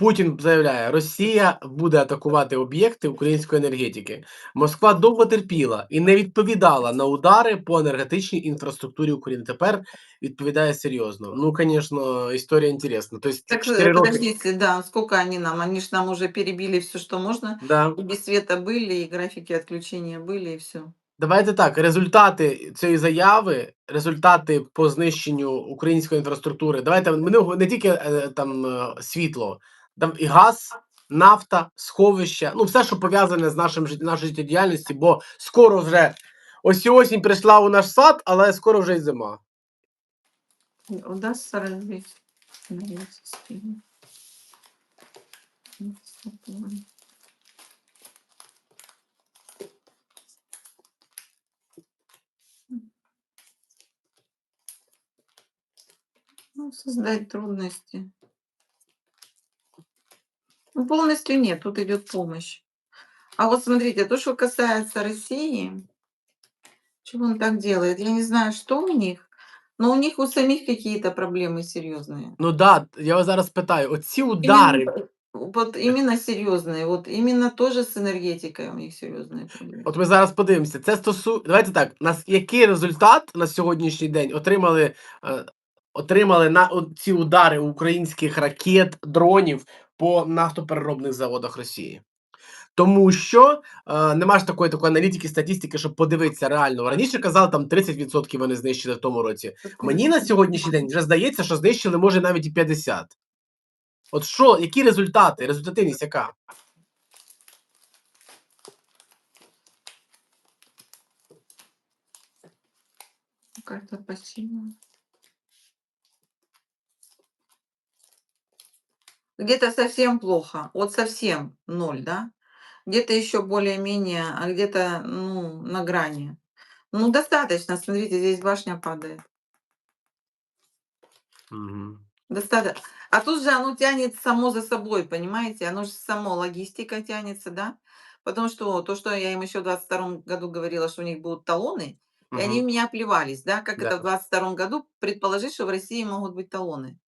Путін заявляє, Росія буде атакувати об'єкти української енергетики. Москва довго терпіла і не відповідала на удари по енергетичній інфраструктурі України. Тепер відповідає серйозно. Ну, звісно, історія інтересна. Тобто, Так, 4 э, роки. подождите, да, сколько они нам? Они ж нам уже перебили все, что можно. Да. И без света были, и графики отключения были, и все. Давайте так, результати цієї заяви, результати по знищенню української інфраструктури. Давайте ми не, не тільки е, там е, світло, там і газ, нафта, сховища, ну все, що пов'язане з нашим нашою життєдіяльністю, бо скоро вже ось осінь прийшла у наш сад, але скоро вже й зима. Удастся разбить энергетический. инфраструктуру. Ну, создать трудности. Ну, полностью нет, тут идет помощь. А вот смотрите, то, что касается России, чего он так делает? Я не знаю, что у них, но у них у самих какие-то проблемы серьезные. Ну да, я вас зараз питаю: оці удари, Именно, вот именно серьезные, вот именно тоже с энергетикой у них серьезные проблемы. От ми зараз подивимося. Це стосу... Давайте так. Нас який результат на сьогоднішній день отримали, е, отримали на от ці удари українських ракет, дронів по нафтопереробних заводах Росії? Тому що е, нема ж такої такої аналітики, статистики, щоб подивитися реально. Раніше казали, там 30% вони знищили в тому році. Мені на сьогоднішній день вже здається, що знищили може навіть і 50%. От що, які результати? Результативність яка? Карта пассива. Где-то совсем плохо, вот совсем ноль, да? Где-то еще более-менее, а где-то, ну, на грани. Ну, достаточно, смотрите, здесь башня падает. Угу. Достаточно. А тут же оно тянет само за собой, понимаете? Оно же само логистика тянется, да? Потому что то, что я им еще в 22 году говорила, что у них будут талоны, и они меня плевались, да? Как Да. это в 22 году предположить, что в России могут быть талоны?